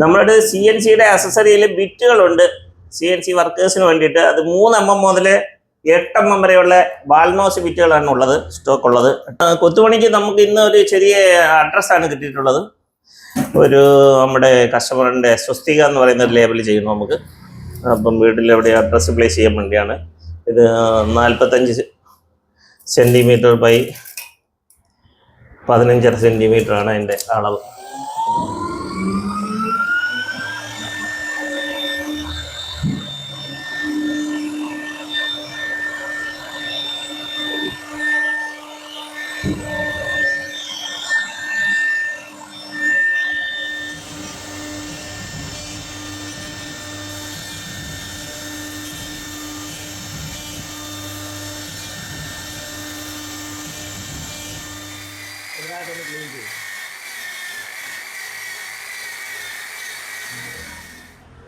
നമ്മുടെ C N സിയുടെ അസസറിയിൽ ബിറ്റുകളുണ്ട് സി എൻ സി വർക്കേഴ്സിന് വേണ്ടിയിട്ട് അത് മൂന്ന് എം എം മുതൽ എട്ട് എം എം വരെയുള്ള ബാൽനോസ് ബിറ്റുകളാണ് ഉള്ളത് സ്റ്റോക്ക് ഉള്ളത്. കൊത്തുപണിക്ക് നമുക്ക് ഇന്ന് ഒരു ചെറിയ അഡ്രസ്സാണ് കിട്ടിയിട്ടുള്ളത്. ഒരു നമ്മുടെ കസ്റ്റമറിന്റെ സ്വസ്തിക എന്ന് പറയുന്ന ഒരു ലേബിൾ ചെയ്യുന്നു നമുക്ക്. അപ്പം വീട്ടിൽ എവിടെ അഡ്രസ്സ് പ്ലേസ് ചെയ്യാൻ വേണ്ടിയാണ്. ഇത് നാൽപ്പത്തഞ്ച് സെന്റിമീറ്റർ ബൈ പതിനഞ്ചര സെന്റിമീറ്റർ ആണ് അതിന്റെ അളവ്.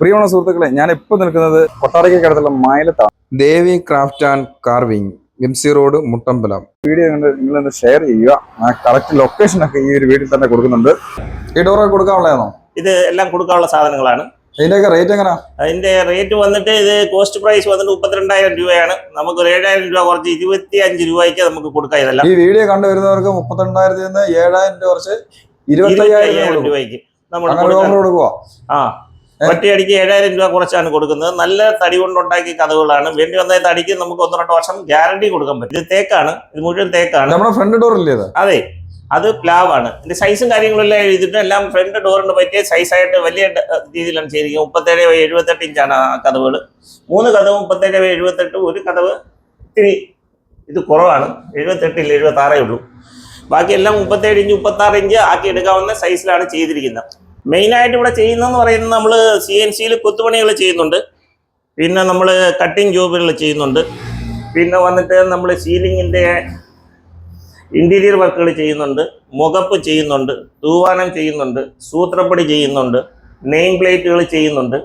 പ്രിയമുള്ള സുഹൃത്തുക്കളെ ഞാൻ ഇപ്പോൾ നിൽക്കുന്നത് കൊട്ടാരക്കടുത്തുള്ള മൈലത്താണ് Devi craft and carving M C road Muttambalam. Video കണ്ട് നിങ്ങളൊന്ന് ഷെയർ ചെയ്യുക. ആ കറക്റ്റ് ലൊക്കേഷൻ ഒക്കെ ഈ ഒരു വീട്ടിൽ തന്നെ കൊടുക്കുന്നുണ്ട്. ഈ ഡോറൊക്കെ കൊടുക്കാനുള്ളതാണോ? ഇത് എല്ലാം കൊടുക്കാനുള്ള സാധനങ്ങളാണ്. ഇതിന്റെയൊക്കെ റേറ്റ് എങ്ങനെയാ അതിന്റെ റേറ്റ് വന്നിട്ട് ഇത് കോസ്റ്റ് പ്രൈസ് വന്നിട്ട് മുപ്പത്തിരണ്ടായിരം രൂപയാണ്. നമുക്ക് ഒരു ഏഴായിരം രൂപ കുറച്ച് ഇരുപത്തി അഞ്ച് രൂപയ്ക്ക് നമുക്ക് കൊടുക്കാം ഇതെല്ലാം. ഈ വീഡിയോ കണ്ടുവരുന്നവർക്ക് മുപ്പത്തിരണ്ടായിരത്തി നിന്ന് ഏഴായിരം രൂപ കുറച്ച് ഇരുപത്തയ്യായിരം രൂപയ്ക്ക് നമ്മൾ കൊടുക്കുക ആ ഒറ്റയടിക്ക് ഏഴായിരം രൂപ കുറച്ചാണ് കൊടുക്കുന്നത്. നല്ല തടി കൊണ്ടുണ്ടാക്കിയ കഥകളാണ്. വേണ്ടി വന്ന തടിക്ക് നമുക്ക് ഒന്ന് രണ്ട് വർഷം ഗ്യാരണ്ടി കൊടുക്കാൻ പറ്റും. ഇത് തേക്കാണ്. ഇത് മുഴുവൻ തേക്കാണ്. നമ്മുടെ ഫ്രണ്ട് ഡോർ ഇല്ലേ അതെ. അത് പ്ലാവാണ് അതിന്റെ സൈസും കാര്യങ്ങളെല്ലാം എഴുതിയിട്ട് എല്ലാം ഫ്രണ്ട് ഡോറിന് പറ്റിയ സൈസായിട്ട് വലിയ രീതിയിലാണ് ചെയ്തിരിക്കുന്നത്. മുപ്പത്തേഴ് ബൈ എഴുപത്തെട്ട് ഇഞ്ചാണ് ആ കഥവുകൾ മൂന്ന് കഥവ് മുപ്പത്തേഴ് ബൈ എഴുപത്തെട്ട് ഒരു കഥവ് ഇത്തിരി ഇത് കുറവാണ്. എഴുപത്തെട്ടിൽ എഴുപത്തി ആറേ ഉള്ളൂ. ബാക്കിയെല്ലാം മുപ്പത്തേഴ് ഇഞ്ച് മുപ്പത്തി ആറ് ഇഞ്ച് ആക്കി എടുക്കാവുന്ന സൈസിലാണ് ചെയ്തിരിക്കുന്നത്. മെയിനായിട്ട് ഇവിടെ ചെയ്യുന്നതെന്ന് പറയുന്നത് നമ്മൾ സി എൻ സിയിൽ കൊത്തുപണികൾ ചെയ്യുന്നുണ്ട്. പിന്നെ നമ്മൾ കട്ടിങ് ജോബുകൾ ചെയ്യുന്നുണ്ട്. പിന്നെ വന്നിട്ട് നമ്മൾ സീലിങ്ങിന്റെ ഇന്റീരിയർ വർക്കുകൾ ചെയ്യുന്നുണ്ട് മുഖപ്പ് ചെയ്യുന്നുണ്ട് തൂവാനം ചെയ്യുന്നുണ്ട് സൂത്രപ്പടി ചെയ്യുന്നുണ്ട് നെയിം പ്ലേറ്റുകൾ ചെയ്യുന്നുണ്ട്.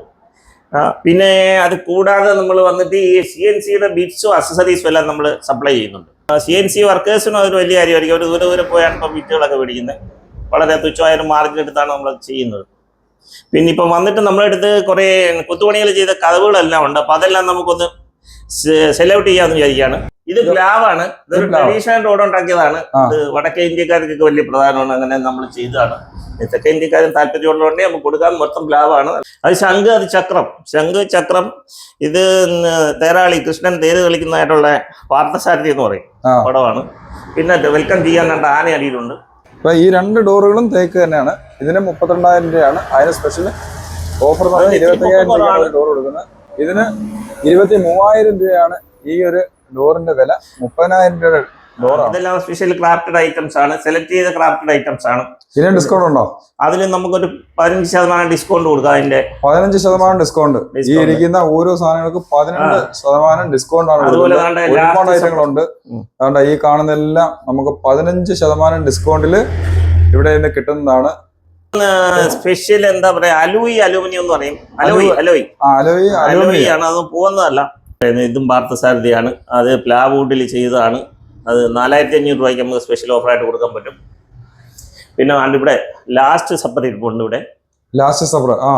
പിന്നെ അത് കൂടാതെ നമ്മൾ വന്നിട്ട് ഈ സി എൻ സിയുടെ ബിറ്റ്സും അക്സസറീസും എല്ലാം നമ്മൾ സപ്ലൈ ചെയ്യുന്നുണ്ട്. സി എൻ സി വർക്കേഴ്സിനും അതൊരു വലിയ കാര്യമായിരിക്കും. അവർ ദൂരെ ദൂരെ പോയാണ് ഇപ്പോൾ ബിറ്റുകളൊക്കെ മേടിക്കുന്നത് വളരെ തുച്ഛമായ ഒരു മാർജിൻ എടുത്താണ് നമ്മൾ ചെയ്യുന്നത്. പിന്നെ ഇപ്പം വന്നിട്ട് നമ്മളെടുത്ത് കുറേ കൊത്തുപണികൾ ചെയ്ത കഥകളെല്ലാം ഉണ്ട്. അപ്പോൾ അതെല്ലാം നമുക്കൊന്ന് സെലക്ട് ചെയ്യാമെന്ന് വിചാരിക്കുകയാണ്. ഇത് പ്ലാവാണ് ഇതൊരു. ട്രഡീഷണൽ റോഡ് ഉണ്ടാക്കിയതാണ്. ഇത് വടക്കേ ഇന്ത്യക്കാർക്കൊക്കെ വലിയ പ്രധാനമാണ്. അങ്ങനെ നമ്മൾ ചെയ്തതാണ്. തെക്കേ ഇന്ത്യക്കാരും താല്പര്യമുള്ളതുകൊണ്ട് നമുക്ക് കൊടുക്കാൻ മൊത്തം പ്ലാവാണ് അത് ശംഖ് അത് ചക്രം. ശംഖ് ചക്രം ഇത് തേരാളി കൃഷ്ണൻ തേര് കളിക്കുന്നതായിട്ടുള്ള പാർത്ഥസാരഥി എന്ന് പറയും. പടമാണ്. പിന്നെ വെൽക്കം ചെയ്യാൻ കണ്ട ആന അടിയിലുണ്ട്. അപ്പൊ ഈ രണ്ട് ഡോറുകളും തേക്ക് തന്നെയാണ്. ഇതിന് മുപ്പത്തിരണ്ടായിരം രൂപയാണ്. അതിന് സ്പെഷ്യൽ ഓഫർ ഇരുപത്തി അയ്യായിരം രൂപയാണ് ഡോർ കൊടുക്കുന്നത്. ഇതിന് ഇരുപത്തി മൂവായിരം രൂപയാണ് ഈ ഒരു ഡോറിന്റെ വില മുപ്പതിനായിരം രൂപ ഡോറാണ്. ഇതെല്ലാം സ്പെഷ്യൽ ക്രാഫ്റ്റഡ് ഐറ്റംസ് ആണ്. സെലക്ട് ചെയ്ത ക്രാഫ്റ്റഡ് ഐറ്റംസ് ആണ്. ഇതിന് ഡിസ്കൗണ്ട് ഉണ്ടോ? അതിന് നമുക്കൊരു പതിനഞ്ച് ശതമാനം ഡിസ്കൗണ്ട് കൊടുക്കാം അതിന്റെ. പതിനഞ്ച് ശതമാനം ഡിസ്കൗണ്ട് ഈ ഇരിക്കുന്ന ഓരോ സാധനങ്ങൾക്ക് പതിനെട്ട് ശതമാനം ഡിസ്കൗണ്ട് ആണ് ഒരുപാട് ഐറ്റങ്ങളുണ്ട്. അതുകൊണ്ട് ഈ കാണുന്നതെല്ലാം നമുക്ക് പതിനഞ്ച് ശതമാനം ഡിസ്കൗണ്ടിൽ ഇവിടെ നിന്ന് കിട്ടുന്നതാണ്. സ്പെഷ്യൽ എന്താ പറയാ അലൂയി അലൂമിനിയം എന്ന് പറയും. Alloy alloy. അലോയി. ആണ്. അത് പോകുന്നതല്ല ഇതും പാർത്ഥസാരഥിയാണ് അത് പ്ലാവുഡിൽ ചെയ്തതാണ്. അത് നാലായിരത്തി അഞ്ഞൂറ് രൂപയ്ക്ക് നമുക്ക് സ്പെഷ്യൽ ഓഫറായിട്ട് കൊടുക്കാൻ പറ്റും. പിന്നെ ഇവിടെ ലാസ്റ്റ് സപ്പർ ഇരിപ്പുണ്ട് ഇവിടെ. ലാസ്റ്റ് സബർ ആ.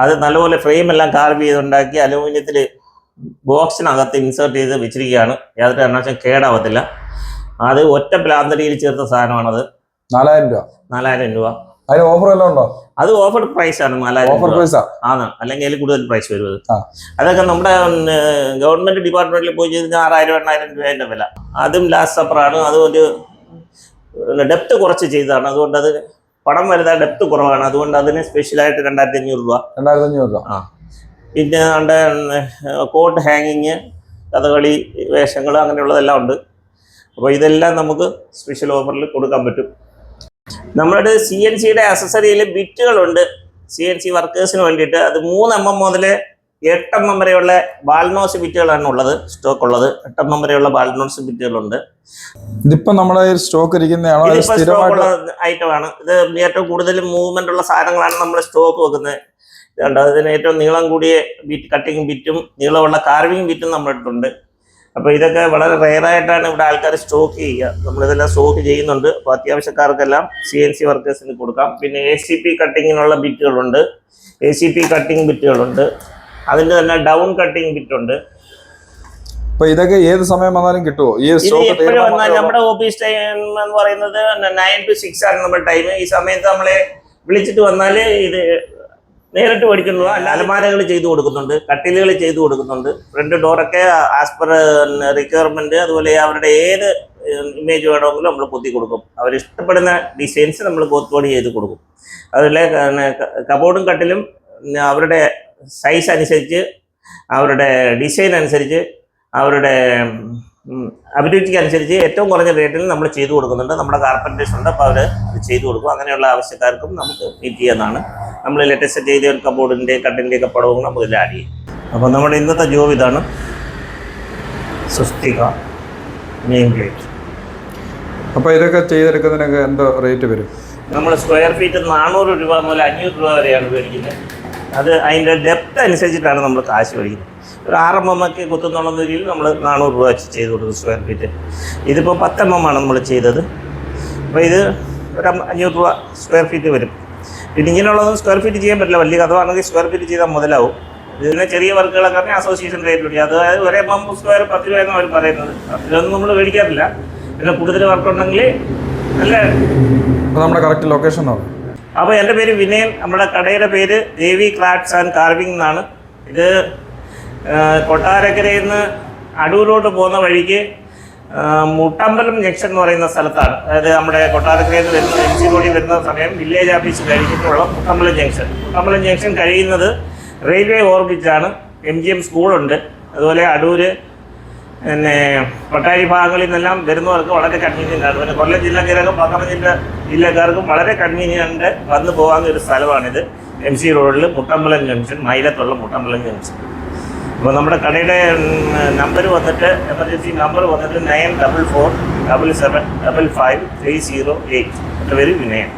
അത് നല്ലപോലെ ഫ്രെയിം എല്ലാം കാർവ് ചെയ്തുണ്ടാക്കി അലൂമിനിയത്തിൽ ബോക്സിനകത്ത് ഇൻസേർട്ട് ചെയ്ത് വെച്ചിരിക്കുകയാണ്. യാതൊരു കാരണവശാലും കേടാവത്തില്ല. അത് ഒറ്റ പ്ലാന്തടിയിൽ ചേർത്ത സാധനമാണത്. നാലായിരം രൂപ. നാലായിരം രൂപ. അതിന് ഓഫർ എല്ലാം ഉണ്ടോ? അത് ഓഫർ പ്രൈസ് ആണ് നാലായിരം ഓഫർ പ്രൈസാ ആണ്. അല്ലെങ്കിൽ അതിൽ കൂടുതൽ പ്രൈസ് വരും അത്. ആ. അതൊക്കെ നമ്മുടെ ഗവൺമെന്റ് ഡിപ്പാർട്ട്മെന്റിൽ പോയി ചെയ്ത് ആറായിരം എണ്ണായിരം രൂപയുടെ വില. അതും ലാസ്റ്റ് സപ്പറാണ് അതും ഒരു ഡെപ്ത് കുറച്ച് ചെയ്തതാണ്. അതുകൊണ്ട് അത് പടം വരുന്ന ഡെപ്ത് കുറവാണ്. അതുകൊണ്ട് അതിന് സ്പെഷ്യലായിട്ട് രണ്ടായിരത്തി അഞ്ഞൂറ് രൂപ. രണ്ടായിരത്തി അഞ്ഞൂറ് രൂപ. ആ. പിന്നെ നമ്മുടെ കോട്ട് ഹാങ്ങിങ് കഥകളി വേഷങ്ങൾ അങ്ങനെയുള്ളതെല്ലാം ഉണ്ട്. അപ്പോൾ ഇതെല്ലാം നമുക്ക് സ്പെഷ്യൽ ഓഫറിൽ കൊടുക്കാൻ പറ്റും. നമ്മുടെ സി എൻ സിയുടെ അസസറിയിൽ ബിറ്റുകളുണ്ട് സി എൻ സി വർക്കേഴ്സിന് വേണ്ടിയിട്ട് അത് മൂന്ന് എം എം മുതൽ എട്ട് എം എം വരെയുള്ള ബാൽനോസ് ബിറ്റുകളാണ് ഉള്ളത് സ്റ്റോക്ക് ഉള്ളത്. എട്ട് എം എം വരെയുള്ള ബാൽനോസ് ബിറ്റുകളുണ്ട് ഇതിപ്പോ നമ്മുടെ സ്റ്റോക്ക് ഇരിക്കുന്നതാണോ? സ്റ്റോക്ക് സ്ഥിരമായിട്ട് ഐറ്റമാണ് ഇത് ഏറ്റവും കൂടുതൽ മൂവ്മെന്റ് ഉള്ള സാധനങ്ങളാണ് നമ്മൾ സ്റ്റോക്ക് വെക്കുന്നത്. ഇതുണ്ട് അതിന് ഏറ്റവും നീളം കൂടിയ ബിറ്റ് കട്ടിങ് ബിറ്റും നീളമുള്ള കാർവിംഗ് ബിറ്റും നമ്മളിട്ടുണ്ട് അപ്പോൾ ഇതൊക്കെ വളരെ റെയറായിട്ടാണ് ഇവിടെ ആൾക്കാർ സ്റ്റോക്ക് ചെയ്യുക. നമ്മളിതെല്ലാം സ്റ്റോക്ക് ചെയ്യുന്നുണ്ട്. അപ്പോൾ അത്യാവശ്യക്കാർക്കെല്ലാം സി എൻ സി വർക്കേഴ്സിന് കൊടുക്കാം. പിന്നെ എ സി പി കട്ടിങ്ങിനുള്ള ബിറ്റുകളുണ്ട് എ സി പി കട്ടിങ് ബിറ്റുകളുണ്ട് അതിന്റെ തന്നെ ഡൗൺ കട്ടിങ് ബിറ്റുണ്ട് അപ്പൊ ഇതൊക്കെ ഏത് സമയം വന്നാലും കിട്ടുമോ ഈ സ്റ്റോക്ക് നമ്മുടെ ഓഫീസ് ടൈം എന്ന് പറയുന്നത് നയൻ ടു സിക്സ് ആണ് നമ്മുടെ ടൈം ഈ സമയത്ത് നമ്മളെ വിളിച്ചിട്ട് വന്നാൽ ഇത് നേരിട്ട് മേടിക്കുന്നത് അല്ല അലമാരകൾ ചെയ്തു കൊടുക്കുന്നുണ്ട്. കട്ടിലുകൾ ചെയ്തു കൊടുക്കുന്നുണ്ട്. ഫ്രണ്ട് ഡോറൊക്കെ ആസ് പെർ റിക്വയർമെന്റ് അതുപോലെ അവരുടെ ഏത് ഇമേജ് വേണമെങ്കിലും നമ്മൾ കൊത്തി കൊടുക്കും. അവർ ഇഷ്ടപ്പെടുന്ന ഡിസൈൻസ് നമ്മൾ കോത്തുപണി ചെയ്ത് കൊടുക്കും. അതുപോലെ കബോർഡും കട്ടിലും അവരുടെ സൈസ് അനുസരിച്ച് അവരുടെ ഡിസൈൻ അനുസരിച്ച് അവരുടെ ഉം, അഭിരുചിക്ക് അനുസരിച്ച് ഏറ്റവും കുറഞ്ഞ റേറ്റിൽ നമ്മൾ ചെയ്തു കൊടുക്കുന്നുണ്ട്. നമ്മുടെ കാർപ്പന്റേഴ്സ് ഉണ്ട്. അപ്പോൾ അവർ അത് ചെയ്തു കൊടുക്കും. അങ്ങനെയുള്ള ആവശ്യക്കാർക്കും നമുക്ക് മീറ്റ് ചെയ്യുന്നതാണ് നമ്മൾ ലേറ്റസ്റ്റ് ചെയ്ത ഒരു കബോർഡിന്റെ കട്ടിന്റെ ഒക്കെ പടവും നമുക്ക് ഇതിൽ ആഡ് ചെയ്യും. അപ്പോൾ നമ്മുടെ ഇന്നത്തെ ജോബ് ഇതാണ് സുസ്തിക മെയിൻ പ്ലേറ്റ് അപ്പോൾ ഇതൊക്കെ ചെയ്തെടുക്കുന്നതിനൊക്കെ എന്തോ റേറ്റ് വരും? നമ്മൾ സ്ക്വയർ ഫീറ്റ് നാനൂറ് രൂപ മുതൽ അഞ്ഞൂറ് രൂപ വരെയാണ് മേടിക്കുന്നത് അത് അതിന്റെ ഡെപ്ത് അനുസരിച്ചിട്ടാണ് നമ്മൾ കാശ് മേടിക്കുന്നത്. ഒരു ആറ് എം എം ഒക്കെ കുത്തുന്നുള്ള രീതിയിൽ നമ്മൾ നാനൂറ് രൂപ വെച്ച് ചെയ്ത് കൊടുക്കും സ്ക്വയർ ഫീറ്റ് ഇതിപ്പോൾ പത്ത് എം എം ആണ് നമ്മൾ ചെയ്തത്. അപ്പോൾ ഇത് ഒരു അഞ്ഞൂറ് രൂപ സ്ക്വയർ ഫീറ്റ് വരും. പിന്നെ ഇങ്ങനെയുള്ളതൊന്നും സ്ക്വയർ ഫീറ്റ് ചെയ്യാൻ പറ്റില്ല. വലിയ കഥവാണെങ്കിൽ സ്ക്വയർ ഫീറ്റ് ചെയ്താൽ മുതലാവും. ഇതിന് ചെറിയ വർക്കുകളൊക്കെ ആണെങ്കിൽ അസോസിയേഷൻ റേറ്റ് കൂടി. അതായത് ഒരേ എം എം സ്ക്വയർ പത്ത് രൂപ എന്നാണ് അവർ പറയുന്നത്. അതിലൊന്നും നമ്മൾ മേടിക്കാറില്ല. പിന്നെ കൂടുതൽ വർക്ക് ഉണ്ടെങ്കിൽ നല്ല അപ്പൊ നമ്മുടെ കറക്റ്റ് ലൊക്കേഷൻ എന്ന് അപ്പോൾ എന്റെ പേര് വിനയൻ. നമ്മുടെ കടയുടെ പേര് ദേവി ക്രാഫ്റ്റ്സ് ആൻഡ് കാർവിംഗ് എന്നാണ്. ഇത് കൊട്ടാരക്കരയിൽ നിന്ന് അടൂരോട്ട് പോകുന്ന വഴിക്ക് മുട്ടമ്പലം ജംഗ്ഷൻ എന്ന് പറയുന്ന സ്ഥലത്താണ്. അതായത് നമ്മുടെ കൊട്ടാരക്കരയിൽ നിന്ന് വരുന്ന എം സി റോഡിൽ വരുന്ന സമയം വില്ലേജ് ഓഫീസ് കഴിഞ്ഞിട്ടുള്ള മുട്ടമ്പലം ജംഗ്ഷൻ. മുട്ടമ്പലം ജംഗ്ഷൻ കഴിയുന്നത് റെയിൽവേ ഓർബിറ്റാണ്. എം ജി എം സ്കൂളുണ്ട്. അതുപോലെ അടൂര് പിന്നെ കൊട്ടാരി ഭാഗങ്ങളിൽ നിന്നെല്ലാം വരുന്നവർക്ക് വളരെ കൺവീനിയന്റ് ആണ്. പിന്നെ കൊല്ലം ജില്ലക്കാർക്കും പത്തനം ജില്ല ജില്ലക്കാർക്കും വളരെ കൺവീനിയന്റ് വന്നു പോകാവുന്ന ഒരു സ്ഥലമാണിത്. എം സി റോഡിൽ മുട്ടമ്പലം ജംഗ്ഷൻ മൈലത്തുള്ള മുട്ടമ്പലം ജംഗ്ഷൻ. അപ്പോൾ നമ്മുടെ കടയുടെ നമ്പർ വന്നിട്ട് എമർജൻസി നമ്പർ വന്നിട്ട് nine double four double seven double five three zero eight എന്റെ പേര് വിനയൻ